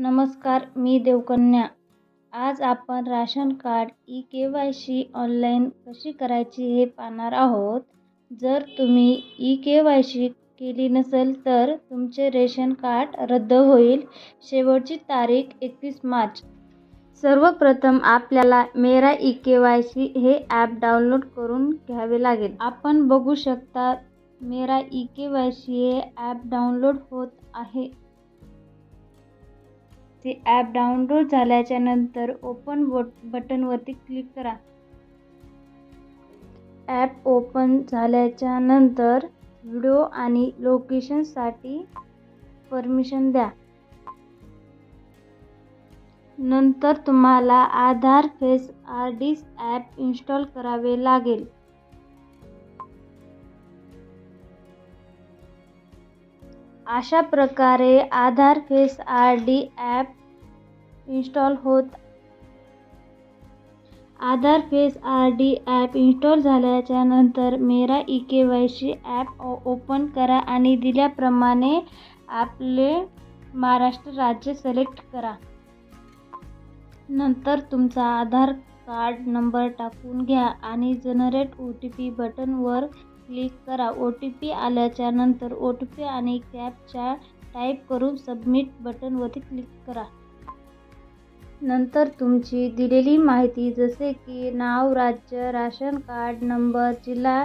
नमस्कार मी देवकन्या. आज आपण ration card E K Y C online कशी करायची हे पाहणार आहोत. जर तुम्ही ई के वाय सी केली नसेल तर तुमचे रेशन कार्ड रद्द होईल. शेवटची तारीख एकतीस मार्च. सर्वप्रथम आपल्याला Mera E K Y C हे ॲप डाउनलोड करून घ्यावे लागेल. आपण बघू शकता Mera E K Y C हे ॲप डाउनलोड होत आहे. ते ॲप डाउनलोड झाल्याच्यानंतर ओपन बट बटनवरती क्लिक करा. ॲप ओपन झाल्याच्यानंतर व्हिडिओ आणि लोकेशनसाठी परमिशन द्या. नंतर तुम्हाला Aadhaar face R D app install करावे लागेल. अशा प्रकारे Aadhaar face R D app install होत Aadhaar face R D app install झाल्याच्यानंतर Mera E K Y C app open करा आणि दिल्याप्रमाणे आपले महाराष्ट्र राज्य सिलेक्ट करा. नंतर तुमचा आधार कार्ड नंबर टाकून घ्या आणि जनरेट ओ टी पी बटनवर क्लिक करा. ओ टी पी आल्याच्यानंतर ओ टी पी आणि कॅपचा टाईप करून सबमिट बटनवरती क्लिक करा. नंतर तुमची दिलेली माहिती जसे की नाव राज्य राशन कार्ड नंबर जिल्हा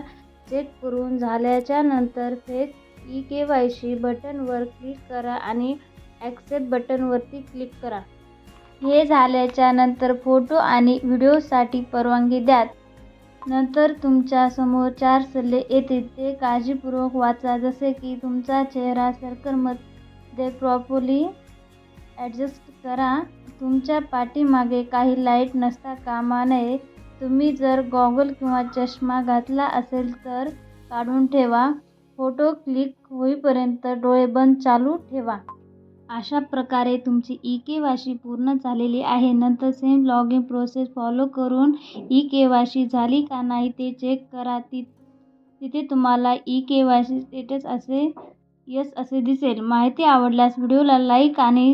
चेक करून झाल्याच्यानंतर face E K Y C बटनवर click करा आणि ॲक्सेप्ट बटनवरती क्लिक करा. हे झाल्याच्यानंतर फोटो आणि व्हिडिओसाठी परवानगी द्या नंतर तुमच्यासमोर चार सल्ले येतील. ते काळजीपूर्वक वाचा जसे की तुमचा चेहरा सर्कलमध्ये प्रॉपरली ॲडजस्ट करा. तुमच्या पाठीमागे काही लाइट नसता कामा नये तुम्ही जर गॉगल किंवा चष्मा घातला असेल तर काढून ठेवा. फोटो क्लिक होईपर्यंत डोळे बंद चालू ठेवा. अशा प्रकारे तुमची ई के वाशी पूर्ण झालेली आहे. नंतर same log in process follow करून ई के वाय सी झाली का नाही ते चेक करा. ती तिथे तुम्हाला E K Y C status असे यस असे दिसेल. माहिती आवडल्यास व्हिडिओला लाईक आणि